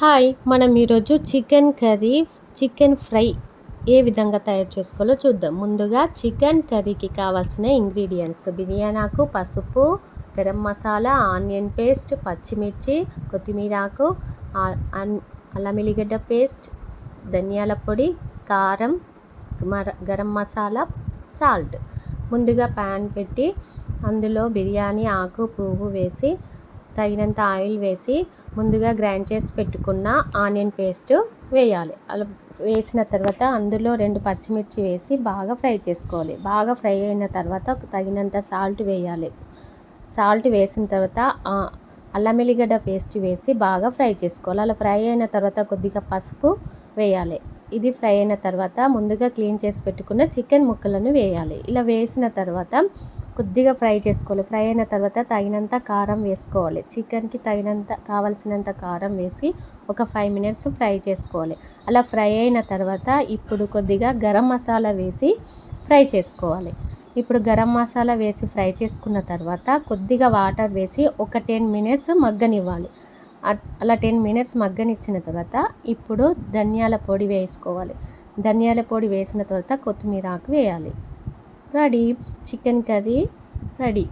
Hi మనం ఈరోజు chicken curry chicken fry ఏ విధంగా తయారు చేసుకోవాలో చూద్దాం. ముందుగా చికెన్ కర్రీకి కావాల్సిన ఇంగ్రీడియంట్స్. బిర్యానాకు పసుపు గరం మసాలా ఆనియన్ పేస్ట్ పచ్చిమిర్చి కొత్తిమీరాకు అల్లం ఎల్లిగడ్డ పేస్ట్ ధనియాల పొడి కారం మర గరం మసాలా సాల్ట్. ముందుగా ప్యాన్ పెట్టి అందులో బిర్యానీ ఆకు పువ్వు వేసి తగినంత ఆయిల్ వేసి ముందుగా గ్రైండ్ చేసి పెట్టుకున్న ఆనియన్ పేస్ట్ వేయాలి. అలా వేసిన తర్వాత అందులో రెండు పచ్చిమిర్చి వేసి బాగా ఫ్రై చేసుకోవాలి. బాగా ఫ్రై అయిన తర్వాత తగినంత సాల్ట్ వేయాలి. సాల్ట్ వేసిన తర్వాత అల్లం ఎల్లిగడ్డ పేస్ట్ వేసి బాగా ఫ్రై చేసుకోవాలి. అలా ఫ్రై అయిన తర్వాత కొద్దిగా పసుపు వేయాలి. ఇది ఫ్రై అయిన తర్వాత ముందుగా క్లీన్ చేసి పెట్టుకున్న చికెన్ ముక్కలను వేయాలి. ఇలా వేసిన తర్వాత కొద్దిగా ఫ్రై చేసుకోవాలి. ఫ్రై అయిన తర్వాత తగినంత కారం వేసుకోవాలి. చికెన్కి తగినంత కావలసినంత కారం వేసి ఒక ఫైవ్ మినిట్స్ ఫ్రై చేసుకోవాలి. అలా ఫ్రై అయిన తర్వాత ఇప్పుడు కొద్దిగా గరం మసాలా వేసి ఫ్రై చేసుకోవాలి. ఇప్పుడు గరం మసాలా వేసి ఫ్రై చేసుకున్న తర్వాత కొద్దిగా వాటర్ వేసి ఒక టెన్ మినిట్స్ మగ్గనివ్వాలి. అలా టెన్ మినిట్స్ మగ్గనిచ్చిన తర్వాత ఇప్పుడు ధనియాల పొడి వేసుకోవాలి. ధనియాల పొడి వేసిన తర్వాత కొత్తిమీర ఆకు వేయాలి. రెడీ? Chicken curry ready.